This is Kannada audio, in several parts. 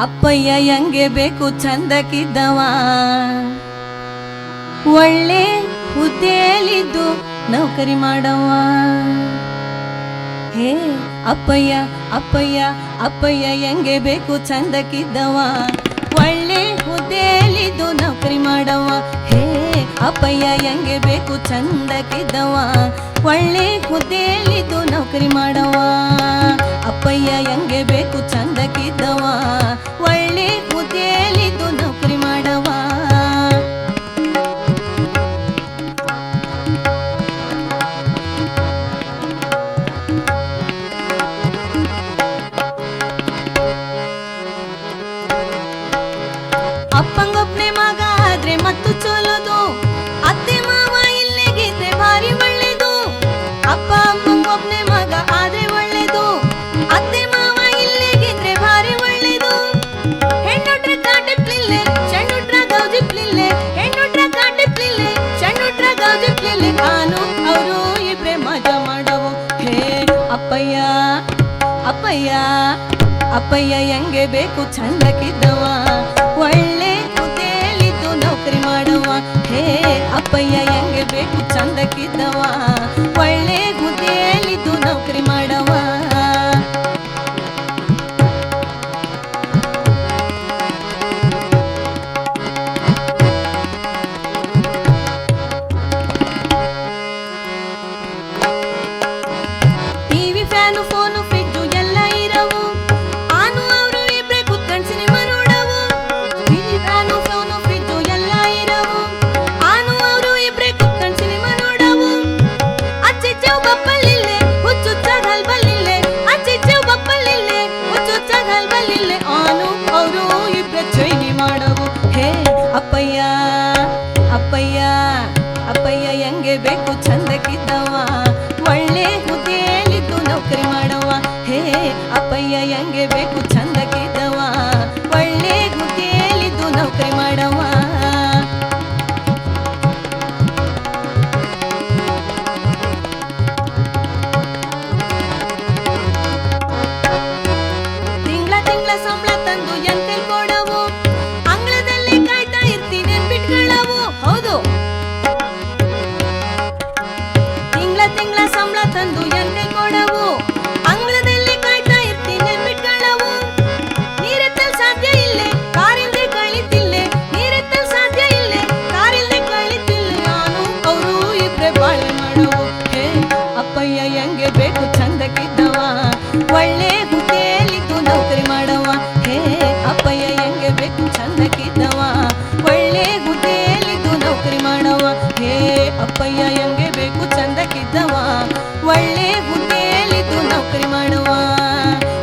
ಅಪ್ಪಯ್ಯ ಹೆಂಗೆ ಬೇಕು ಚಂದಕ್ಕಿದ್ದವ? ಒಳ್ಳೆ ಹುದ್ದೆಯಲ್ಲಿದ್ದು ನೌಕರಿ ಮಾಡವ ಹೇ ಅಪ್ಪಯ್ಯ ಅಪ್ಪಯ್ಯ ಅಪ್ಪಯ್ಯ ಹೆಂಗೆ ಬೇಕು ಚಂದಕ್ಕಿದ್ದವ? ಒಳ್ಳೆ ಹುದ್ದೆಯಲ್ಲಿದ್ದು ನೌಕರಿ ಮಾಡವ ಹೇ ಅಪ್ಪಯ್ಯ ಹೆಂಗೆ ಬೇಕು ಚಂದಕ್ಕಿದ್ದವ? ಒಳ್ಳೆ ಹುದ್ದೆಯಲ್ಲಿದ್ದು ನೌಕರಿ ಮಾಡವ ಅಪ್ಪಯ್ಯ ಹೆಂಗೆ ಬೇಕು ಚಂದಕ್ಕಿದ್ದವ ಮತ್ತು ಚೋಲೋದು ಅತ್ತೆ ಮಾವ ಇಲ್ಲೇಗಿದ್ರೆ ಭಾರಿ ಒಳ್ಳೇದು. ಅಪ್ಪ ಅಮ್ಮಂಗೊಬ್ನೇ ಮಗ ಆದ್ರೆ ಒಳ್ಳೇದು. ಅತ್ತೆ ಮಾವ ಇಲ್ಲೇಗಿದ್ರೆ ಭಾರಿ ಒಳ್ಳೇದು. ಹೆಣ್ಣುಟ್ರ ಕಾಟಿಪ್ಲಿಲ್ಲೆ ಚಣ್ಣುಟ್ರ ಗೌಜಿಪ್ಲಿಲ್ಲೆ ಹೆಣ್ಣುಟ್ರ ಕಾಟಿಪ್ಲಿಲ್ಲೆ ಚಣ್ಣುಟ್ರ ಗೌಜಿಪ್ಲಿಲ್ಲೆ ನಾನು, ಅವರು ಇಬ್ರೆ ಮಜಾ ಮಾಡವು. ಹೇ ಅಪ್ಪಯ್ಯ ಅಪ್ಪಯ್ಯ ಅಪ್ಪಯ್ಯ ಹೆಂಗೆ ಬೇಕು? ಚಂದಕ್ಕಿದ್ದವ. ಬೇಕು ಚಂದಕ್ಕಿದ್ದವ ಹಲ್ಬಲ್ಲಿಲ್ಲೆ ಆನು, ಅವರು ಇಬ್ಬರ ಚೈನಿ ಮಾಡವು. ಹೇ ಅಪ್ಪಯ್ಯ ಅಪ್ಪಯ್ಯ ಅಪ್ಪಯ್ಯ ಹೆಂಗೆ ಬೇಕು ಚಂದಕ್ಕಿದ್ದವ. ಒಳ್ಳೆ ಹುದ್ದೆಯಲ್ಲಿದ್ದು ನೌಕರಿ ಮಾಡವ ಹೇ ಅಪ್ಪಯ್ಯ ಹೆಂಗೆ ಬೇಕು ಚಂದಕ್ಕಿದ್ದವ. ಒಳ್ಳೆ ಹುದ್ದೆಯಲ್ಲಿದ್ದು ನೌಕರಿ ಮಾಡವ ಪಯ್ಯ ಹೆಂಗೆ ಬೇಕು ಚಂದಕ್ಕಿದ್ದವ? ಒಳ್ಳೆ ಹುದ್ದೆಯಲ್ಲಿದ್ದು ನೌಕರಿ ಮಾಡವ. ಹೇ ಅಪ್ಪಯ್ಯ ಹೆಂಗೆ ಬೇಕು ಚಂದಕ್ಕಿದ್ದವ? ಒಳ್ಳೆ ಹುದ್ದೆಯಲ್ಲಿದ್ದು ನೌಕರಿ ಮಾಡವ. ಹೇ ಅಪ್ಪಯ್ಯ ಹೆಂಗೆ ಬೇಕು ಚಂದಕ್ಕಿದ್ದವ? ಒಳ್ಳೆ ಹುದ್ದೆಯಲ್ಲಿದ್ದು ನೌಕರಿ ಮಾಡವ.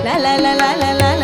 ಲಾಲ